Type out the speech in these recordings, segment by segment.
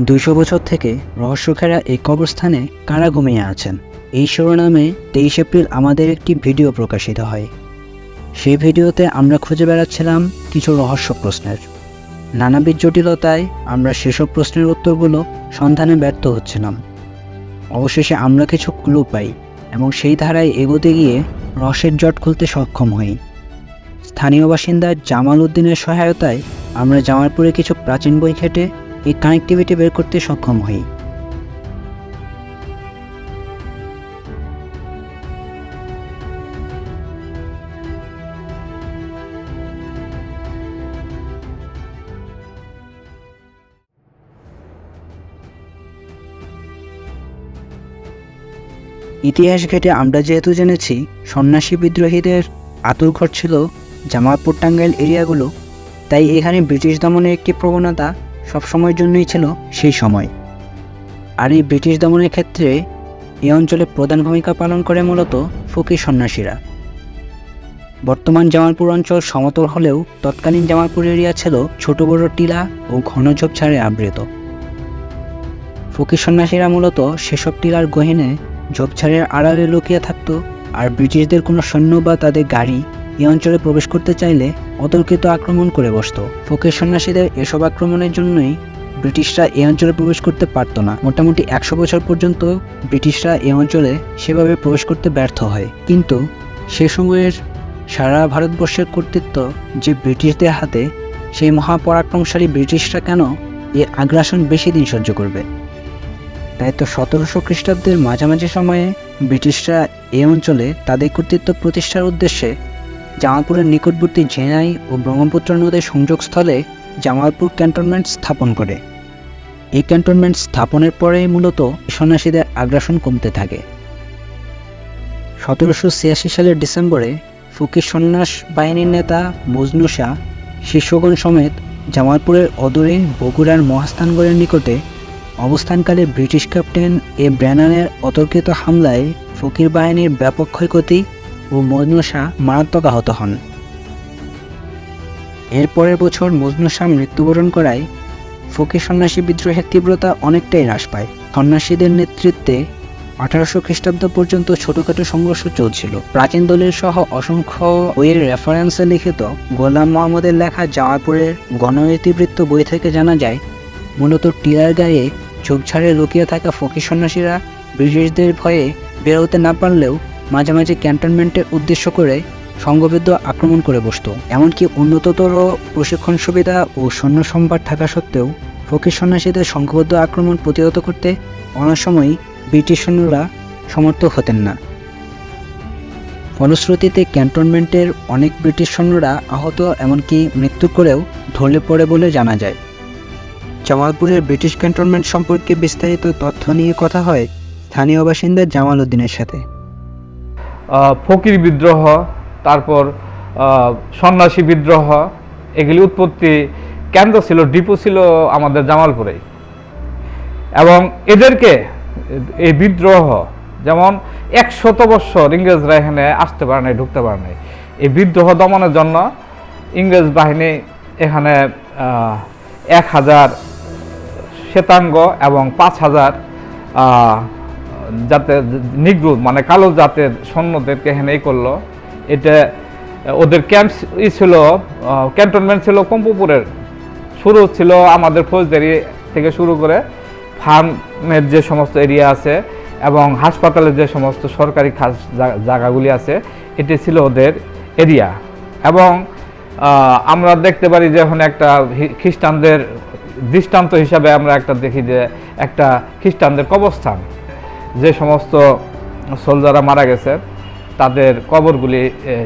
দুইশো বছর থেকে রহস্যখেরা এই কবরস্থানে কারা ঘুমিয়ে আছেন? এই শিরোনামে তেইশ এপ্রিল আমাদের একটি ভিডিও প্রকাশিত হয়। সেই ভিডিওতে আমরা খুঁজে বেড়াচ্ছিলাম কিছু রহস্য প্রশ্নের। নানাবিধ জটিলতায় আমরা সেসব প্রশ্নের উত্তরগুলো সন্ধানে ব্যর্থ হচ্ছিলাম। অবশেষে আমরা কিছু ক্লু পাই এবং সেই ধারায় এগোতে গিয়ে রসের জট খুলতে সক্ষম হই। স্থানীয় বাসিন্দা জামাল উদ্দিনের সহায়তায় আমরা জামালপুরে কিছু প্রাচীন বই ঘেটে এই কানেক্টিভিটি বের করতে সক্ষম হই। ইতিহাস ঘেটে আমরা যেহেতু জেনেছি, সন্ন্যাসী বিদ্রোহীদের আতুরঘর ছিল জামালপুর টাঙ্গাইল এরিয়াগুলো, তাই এখানে ব্রিটিশ দমনের একটি প্রবণতা সবসময়ের জন্যই ছিল সেই সময়। আর এই ব্রিটিশ দমনের ক্ষেত্রে এই অঞ্চলে প্রধান ভূমিকা পালন করে মূলত ফকির সন্ন্যাসীরা। বর্তমান জামালপুর অঞ্চল সমতল হলেও তৎকালীন জামালপুর এরিয়া ছিল ছোট বড় টিলা ও ঘন ঝোপঝাড়ে আবৃত। ফকির সন্ন্যাসীরা মূলত সেসব টিলার গহিনে ঝোপঝাড়ের আড়ালে লুকিয়ে থাকত আর ব্রিটিশদের কোনো সৈন্য বা তাদের গাড়ি এই অঞ্চলে প্রবেশ করতে চাইলে অতর্কিত আক্রমণ করে বসত। ফকির সন্ন্যাসীদের এসব আক্রমণের জন্যই ব্রিটিশরা এ অঞ্চলে প্রবেশ করতে পারতো না। মোটামুটি একশো বছর পর্যন্ত ব্রিটিশরা এ অঞ্চলে সেভাবে প্রবেশ করতে ব্যর্থ হয়। কিন্তু সে সময়ের সারা ভারতবর্ষের কর্তৃত্ব যে ব্রিটিশদের হাতে, সেই মহাপরাক্রমশালী ব্রিটিশরা কেন এ আগ্রাসন বেশি দিন সহ্য করবে? তাই তো সতেরোশো খ্রিস্টাব্দের মাঝামাঝি সময়ে ব্রিটিশরা এ অঞ্চলে তাদের কর্তৃত্ব প্রতিষ্ঠার উদ্দেশ্যে জামালপুরের নিকটবর্তী জেনাই ও ব্রহ্মপুত্র নদীর সংযোগস্থলে জামালপুর ক্যান্টনমেন্ট স্থাপন করে। এই ক্যান্টনমেন্ট স্থাপনের পরেই মূলত সন্ন্যাসীদের আগ্রাসন কমতে থাকে। সতেরোশো ছিয়াশি সালের ডিসেম্বরে ফকির সন্ন্যাস বাহিনীর নেতা মজনু শাহ, শিষ্যগণ সমেত জামালপুরের অদূরে বগুড়ার মহাস্থানগড়ের নিকটে অবস্থানকালে ব্রিটিশ ক্যাপ্টেন এ ব্র্যানানের অতর্কিত হামলায় ফকির বাহিনীর ব্যাপক ক্ষয়ক্ষতি ও মজনু শাহ মারাত্মক আহত হন। এর পরের বছর মজনু শাহ মৃত্যুবরণ করায় ফকির সন্ন্যাসী বিদ্রোহের তীব্রতা অনেকটাই হ্রাস পায়। সন্ন্যাসীদের নেতৃত্বে আঠারোশো খ্রিস্টাব্দ পর্যন্ত ছোটখাটো সংঘর্ষ চলছিল। প্রাচীন দলের সহ অসংখ্য বইয়ের রেফারেন্সে লিখিত গোলাম মোহাম্মদের লেখা জামালপুরের গণনীতিবৃত্ত বই থেকে জানা যায়, মূলত টিলার গায়ে ঝোপঝাড়ে লুকিয়ে থাকা ফকির সন্ন্যাসীরা ব্রিটিশদের ভয়ে বেরোতে না পারলেও মাঝে মাঝে ক্যান্টনমেন্টের উদ্দেশ্য করে সংঘবদ্ধ আক্রমণ করে বসত। এমনকি উন্নততর প্রশিক্ষণ সুবিধা ও সৈন্য সম্ভার থাকা সত্ত্বেও ফকির সন্ন্যাসীদের সংঘবদ্ধ আক্রমণ প্রতিহত করতে অনেক সময় ব্রিটিশ সৈন্যরা সমর্থ হতেন না। ফলশ্রুতিতে ক্যান্টনমেন্টের অনেক ব্রিটিশ সৈন্যরা আহত এমনকি মৃত্যু করেও ঢলে পড়ে বলে জানা যায়। জামালপুরের ব্রিটিশ ক্যান্টনমেন্ট সম্পর্কে বিস্তারিত তথ্য নিয়ে কথা হয় স্থানীয় বাসিন্দা জামাল উদ্দিনের সাথে। ফকির বিদ্রোহ, তারপর সন্ন্যাসী বিদ্রোহ, এগুলি উৎপত্তি কেন্দ্র ছিল, ডিপো ছিল আমাদের জামালপুরেই এবং এদেরকে, এই বিদ্রোহ, যেমন একশত বৎসর ইংরেজরা এখানে আসতে পারে নাই, ঢুকতে পারে নাই। এই বিদ্রোহ দমনের জন্য ইংরেজ বাহিনী এখানে এক হাজার শ্বেতাঙ্গ এবং পাঁচ হাজার জাতের নিগ্রুদ মানে কালো জাতের সৈন্যদেরকে এখানে এই করল। এটা, ওদের ক্যাম্প ই ছিল ক্যান্টনমেন্ট ছিল কম্পুপুরের। শুরু ছিল আমাদের ফৌজদারি থেকে শুরু করে ফার্মের যে সমস্ত এরিয়া আছে এবং হাসপাতালের যে সমস্ত সরকারি খাস জায়গাগুলি আছে, এটি ছিল ওদের এরিয়া। এবং আমরা দেখতে পারি যে এখন একটা খ্রিস্টানদের দৃষ্টান্ত হিসাবে আমরা একটা দেখি যে একটা খ্রিস্টানদের কবরস্থান। যে সমস্ত সোলজাররা মারা গেছে, তাদের কবরগুলি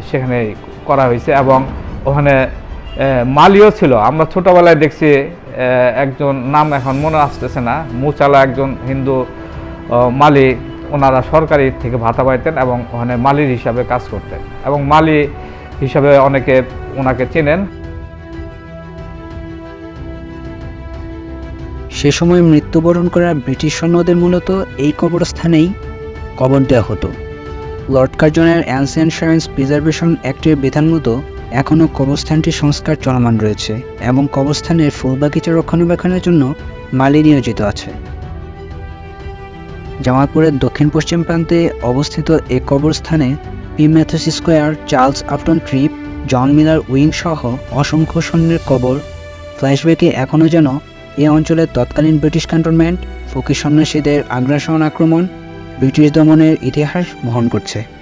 সেখানে করা হয়েছে এবং ওখানে মালিও ছিল। আমরা ছোটোবেলায় দেখছি একজন নাম এখন মনে আসতেছে না। মুচালা একজন হিন্দু মালি, ওনারা সরকারি থেকে ভাতা পাইতেন এবং ওখানে মালির হিসাবে কাজ করতেন। এবং মালি হিসাবে অনেকে ওনাকে চেনেন। সে সময় মৃত্যুবরণ করা ব্রিটিশ সৈন্যদের মূলত এই কবরস্থানেই কবর দেওয়া হতো। লর্ড কার্জনের অ্যান্সিয়েন্ট সায়েন্স প্রিজার্ভেশন অ্যাক্টের বিধান মতো এখনও কবরস্থানটির সংস্কার চলমান রয়েছে এবং কবরস্থানের ফুল বাগিচা রক্ষণাবেক্ষণের জন্য মালি নিয়োজিত আছে। জামালপুরের দক্ষিণ পশ্চিম প্রান্তে অবস্থিত এই কবরস্থানে P Mathews Square, Charles Afton Trip John Miller Wing সহ অসংখ্য সৈন্যের কবর। ফ্ল্যাশব্যাকে এখনও যেন এ অঞ্চলের তৎকালীন ব্রিটিশ ক্যান্টনমেন্ট ফকির সন্ন্যাসীদের আগ্রাসন আক্রমণ ব্রিটিশ দমনের ইতিহাস বহন করছে।